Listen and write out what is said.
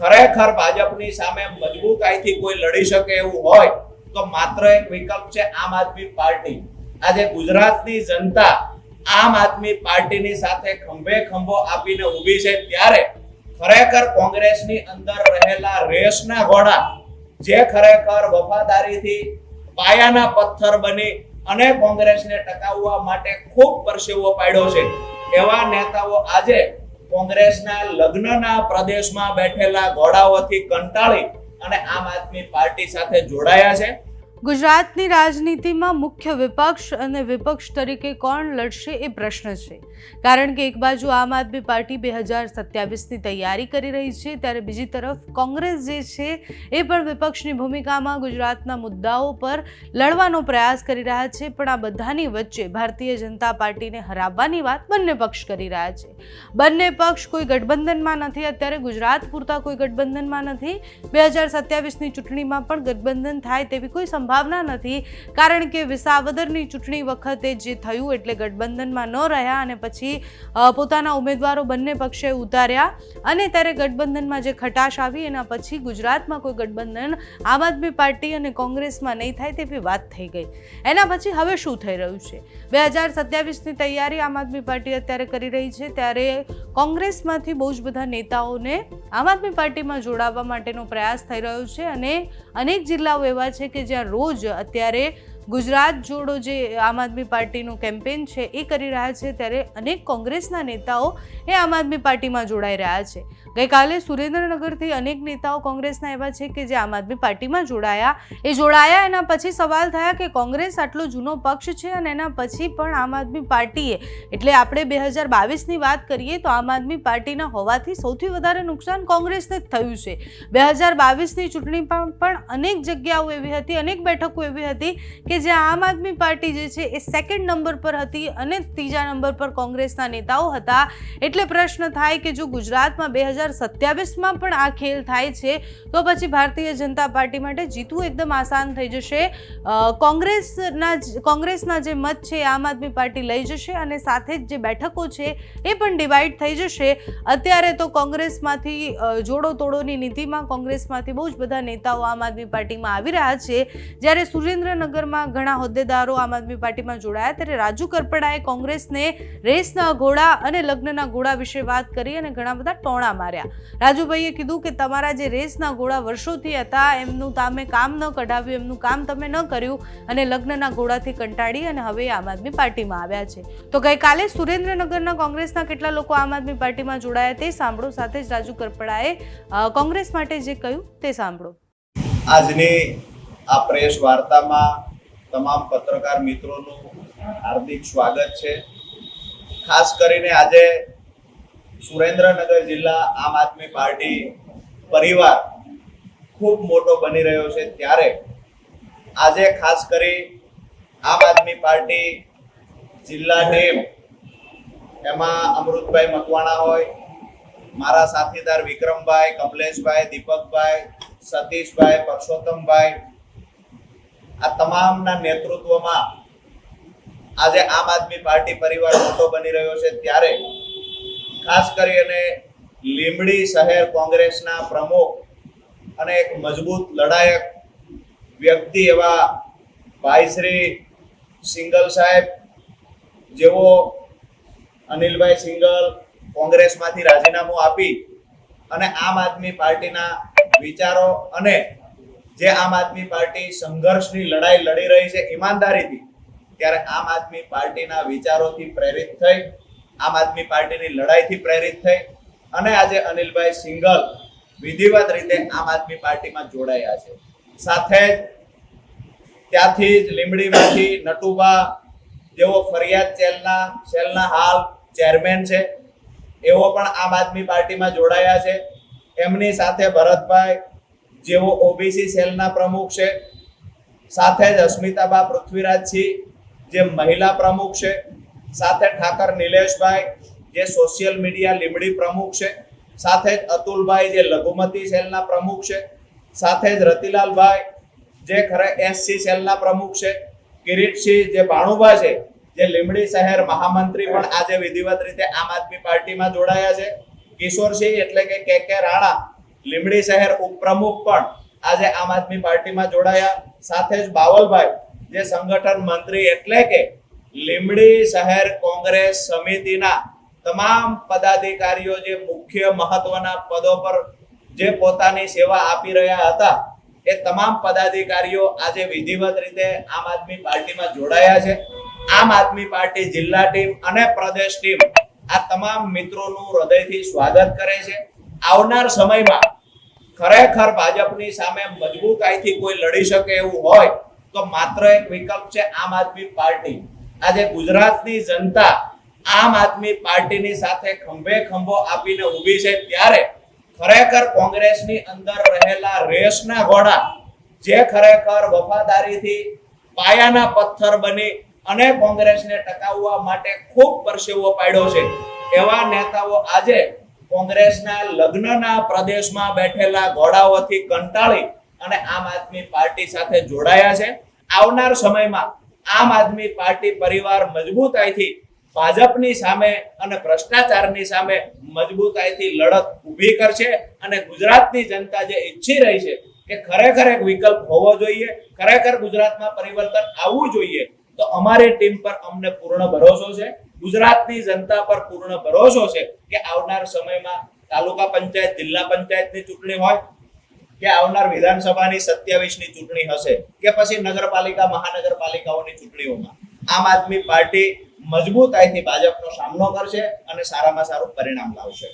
ખરેખર ભાજપની સામે મજબૂતાઈથી કોઈ લડી શકે એવું હોય, તો માત્ર એક વિકલ્પ છે આમ આદમી પાર્ટી. આજે ગુજરાતની જનતા આમ આદમી પાર્ટીની સાથે ખંભે ખંભો આપીને ઊભી છે ત્યારે ખરેખર કોંગ્રેસની અંદર રહેલા રેસના ઘોડા, જે ખરેખર વફાદારીથી પાયાના પથ્થર બની અને કોંગ્રેસને ટકાવવા માટે ખૂબ પરસેવો પાડ્યો છે. એવા નેતાઓ આજે કોંગ્રેસના લગ્નના પ્રદેશમાં બેઠેલા ઘોડાઓથી કંટાળી અને આમ આદમી પાર્ટી સાથે જોડાયા છે. ગુજરાતની રાજનીતિમાં મુખ્ય વિપક્ષ અને વિપક્ષ તરીકે કોણ લડશે એ પ્રશ્ન છે. કારણ કે એક બાજુ આમ આદમી પાર્ટી બે હજાર સત્યાવીસની તૈયારી કરી રહી છે, ત્યારે બીજી તરફ કોંગ્રેસ જે છે એ પણ વિપક્ષની ભૂમિકામાં ગુજરાતના મુદ્દાઓ પર લડવાનો પ્રયાસ કરી રહ્યા છે, પણ આ બધાની વચ્ચે ભારતીય જનતા પાર્ટીને હરાવવાની વાત બંને પક્ષ કરી રહ્યા છે. બંને પક્ષ કોઈ ગઠબંધનમાં નથી, અત્યારે ગુજરાત પૂરતા કોઈ ગઠબંધનમાં નથી. બે હજાર સત્યાવીસની ચૂંટણીમાં પણ ગઠબંધન થાય તેવી કોઈ સંભાવના નથી, કારણ કે વિસાવદરની ચૂંટણી વખતે જે થયું એટલે ગઠબંધનમાં ન રહ્યા અને પછી પોતાના ઉમેદવારો બંને પક્ષે ઉતાર્યા અને ત્યારે ગઠબંધનમાં જે ખટાશ આવી એના પછી ગુજરાતમાં કોઈ ગઠબંધન આમ આદમી પાર્ટી અને કોંગ્રેસમાં નહીં થાય તેવી વાત થઈ ગઈ. એના પછી હવે શું થઈ રહ્યું છે? બે હજાર સત્યાવીસની તૈયારી આમ આદમી પાર્ટી અત્યારે કરી રહી છે, ત્યારે કોંગ્રેસમાંથી બહુ જ બધા નેતાઓને આમ આદમી પાર્ટીમાં જોડાવા માટેનો પ્રયાસ થઈ રહ્યો છે અને અનેક જિલ્લાઓ એવા છે કે જ્યાં રોજ અત્યારે ગુજરાત જોડો જે આમ આદમી પાર્ટીનું કેમ્પેન છે, એ કરી રહ્યા છે ત્યારે અનેક કોંગ્રેસના નેતાઓ એ આમ આદમી પાર્ટીમાં જોડાઈ રહ્યા છે. ગઈકાલે સુરેન્દ્રનગરથી અનેક નેતાઓ કોંગ્રેસના એવા છે કે જે આમ આદમી પાર્ટીમાં જોડાયા. એ જોડાયા, એના પછી સવાલ થયા કે કોંગ્રેસ આટલો જૂનો પક્ષ છે અને એના પછી પણ આમ આદમી પાર્ટીએ. એટલે આપણે બે હજાર બાવીસની વાત કરીએ તો આમ આદમી પાર્ટીના હોવાથી સૌથી વધારે નુકસાન કોંગ્રેસને જ થયું છે. બે હજાર બાવીસની ચૂંટણીમાં પણ અનેક જગ્યાઓ એવી હતી, અનેક બેઠકો એવી હતી કે જ્યાં આમ આદમી પાર્ટી જે છે એ સેકન્ડ નંબર પર હતી અને ત્રીજા નંબર પર કોંગ્રેસના નેતાઓ હતા. એટલે પ્રશ્ન થાય કે જો ગુજરાતમાં બે હજાર સત્યાવીસમાં પણ આ ખેલ થાય છે, તો પછી ભારતીય જનતા પાર્ટી માટે જીતવું એકદમ આસાન થઈ જશે. કોંગ્રેસના કોંગ્રેસના જે મત છે આમ આદમી પાર્ટી લઈ જશે અને સાથે જ જે બેઠકો છે એ પણ ડિવાઈડ થઈ જશે. અત્યારે તો કોંગ્રેસમાંથી જોડો તોડોની નીતિમાં કોંગ્રેસમાંથી બહુ જ બધા નેતાઓ આમ આદમી પાર્ટીમાં આવી રહ્યા છે. જ્યારે સુરેન્દ્રનગરમાં ઘણા હોદ્દેદારો આમ આદમી પાર્ટીમાં જોડાયા ત્યારે રાજુ કરપડાએ કોંગ્રેસને રેસના ઘોડા અને લગ્નના ઘોડા વિશે વાત કરી અને ઘણા બધા ટોણા માર્યા. રાજુભાઈએ કીધું કે તમારા જે રેસના ઘોડા વર્ષોથી હતા, એમનું તમે કામ ન કઢાવ્યું, એમનું કામ તમે ન કર્યું અને લગ્નના ઘોડાથી કંટાળી અને હવે આમ આદમી પાર્ટીમાં આવ્યા છે. તો ગઈકાલે સુરેન્દ્રનગરના કોંગ્રેસના કેટલા લોકો આમ આદમી પાર્ટીમાં જોડાયા તે સાંભળો, સાથે જ રાજુ કરપડાએ કોંગ્રેસ માટે જે કહ્યું તે સાંભળો. આજની આ પ્રેસ વાર્તામાં તમામ પત્રકાર મિત્રોનું હાર્દિક સ્વાગત છે. ખાસ કરીને આજે સુરેન્દ્રનગર જિલ્લા આમ આદમી પાર્ટી પરિવાર ખૂબ મોટો બની રહ્યો છે. ત્યારે આજે ખાસ કરી આમ આદમી પાર્ટી જિલ્લા ટીમ, એમાં અમૃતભાઈ મકવાણા હોય, મારા સાથીદાર વિક્રમભાઈ, કમલેશભાઈ, દીપકભાઈ, સતીશભાઈ, પરસોત્તમભાઈ આ તમામના નેતૃત્વમાં આજે આમ આદમી પાર્ટી પરિવાર મોટો બની રહ્યો છે. ત્યારે ખાસ કરીને લીંબડી શહેર કોંગ્રેસના પ્રમુખ અને એક મજબૂત લડાયક વ્યક્તિ એવા ભાઈ શ્રી સિંગલ સાહેબ, જેઓ અનિલભાઈ સિંગલ કોંગ્રેસમાંથી રાજીનામું આપી અને આમ આદમી પાર્ટીના વિચારો અને જે આમ આદમી પાર્ટી સંઘર્ષની લડાઈ લડી રહી છે ઈમાનદારીથી, ત્યારે આમ આદમી પાર્ટીના વિચારોથી પ્રેરિત થઈ, આમ આદમી પાર્ટીની લડાઈથી પ્રેરિત થઈ અને આજે અનિલભાઈ સિંગલ વિધિવત રીતે આમ આદમી પાર્ટીમાં જોડાયા છે. સાથે જ ત્યાંથી જ લીમડીમાંથી નટુબા જેઓ ફરિયાદ સેલના સેલના હાલ ચેરમેન છે એવો પણ આમ આદમી પાર્ટીમાં જોડાયા છે. એમની સાથે ભરતભાઈ જેઓ ઓબીસી સેલના પ્રમુખ છે, સાથે જ અસ્મિતાબા પૃથ્વીરાજસિંહ જે મહિલા પ્રમુખ છે, સાથે ઠાકર નિલેશભાઈ, જે સોશિયલ મીડિયા લીમડી પ્રમુખ છે, સાથે જ અતુલભાઈ, જે લઘુમતી સેલના પ્રમુખ છે, સાથે જ રતિલાલભાઈ, જે ખરે એસસી સેલના પ્રમુખ છે, કિરીટસિંહ, જે ભાણુભા છે, જે લીમડી શહેર મહામંત્રી પણ આજે વિધિવત રીતે આમ આદમી પાર્ટીમાં જોડાયા છે, કિશોરસિંહ એટલે કે કે કે રાણા લીમડી શહેર ઉપપ્રમુખ પણ આજે આમ આદમી પાર્ટીમાં જોડાયા. સાથે જ બાવલભાઈ, જે સંગઠન મંત્રી એટલે કે લીમડી શહેર કોંગ્રેસ સમિતિના તમામ પદાધિકારીઓ જે મુખ્ય મહત્વના પદો પર જે પોતાની સેવા આપી રહ્યા હતા, એ તમામ પદાધિકારીઓ આજે વિધિવત રીતે આમ આદમી પાર્ટીમાં જોડાયા છે. આમ આદમી પાર્ટી જિલ્લા ટીમ અને પ્રદેશ ટીમ આ તમામ મિત્રોનું હૃદયથી સ્વાગત કરે છે. આવનાર સમયમાં ખરેખર ભાજપની સામે મજબૂતાઈથી કોઈ લડી શકે એવું હોય, તો માત્ર એક વિકલ્પ છે આમ આદમી પાર્ટી. આજે ગુજરાતની જનતા આમ આદમી પાર્ટીની સાથે ખંભે ખંભો આપીને ઊભી છે ત્યારે ખરેખર કોંગ્રેસની અંદર રહેલા રેસના ઘોડા, જે ખરેખર વફાદારીથી પાયાના પથ્થર બની અને કોંગ્રેસને ટકાવવા માટે ખૂબ પરસેવો પાડ્યો છે. એવા નેતાઓ આજે કોંગ્રેસના લગ્નના પ્રદેશમાં બેઠેલા ઘોડાઓથી કંટાળી અને આમ આદમી પાર્ટી સાથે જોડાયા છે. આવનાર સમયમાં આમ આદમી પાર્ટી પરિવાર મજબૂતાઈથી ભાજપની સામે અને ભ્રષ્ટાચારની સામે મજબૂતાઈથી લડત ઊભી કરશે અને ગુજરાતની જનતા જે ઈચ્છી રહી છે કે ખરેખર એક વિકલ્પ હોવો જોઈએ, ખરેખર ગુજરાતમાં પરિવર્તન આવવું જોઈએ, તો અમારી ટીમ પર અમને પૂર્ણ ભરોસો છે. ગુજરાતની જનતા પર પૂર્ણ ભરોસો છે કે આવનાર સમયમાં તાલુકા પંચાયત, જિલ્લા પંચાયતની ચૂંટણી હોય કે આવનાર વિધાનસભાની સત્યાવીસની ચૂંટણી હશે કે પછી નગરપાલિકા, મહાનગરપાલિકાઓની ચૂંટણીઓમાં. આમ આદમી પાર્ટી મજબૂતાઈથી ભાજપનો સામનો કરશે અને સારામાં સારું પરિણામ લાવશે.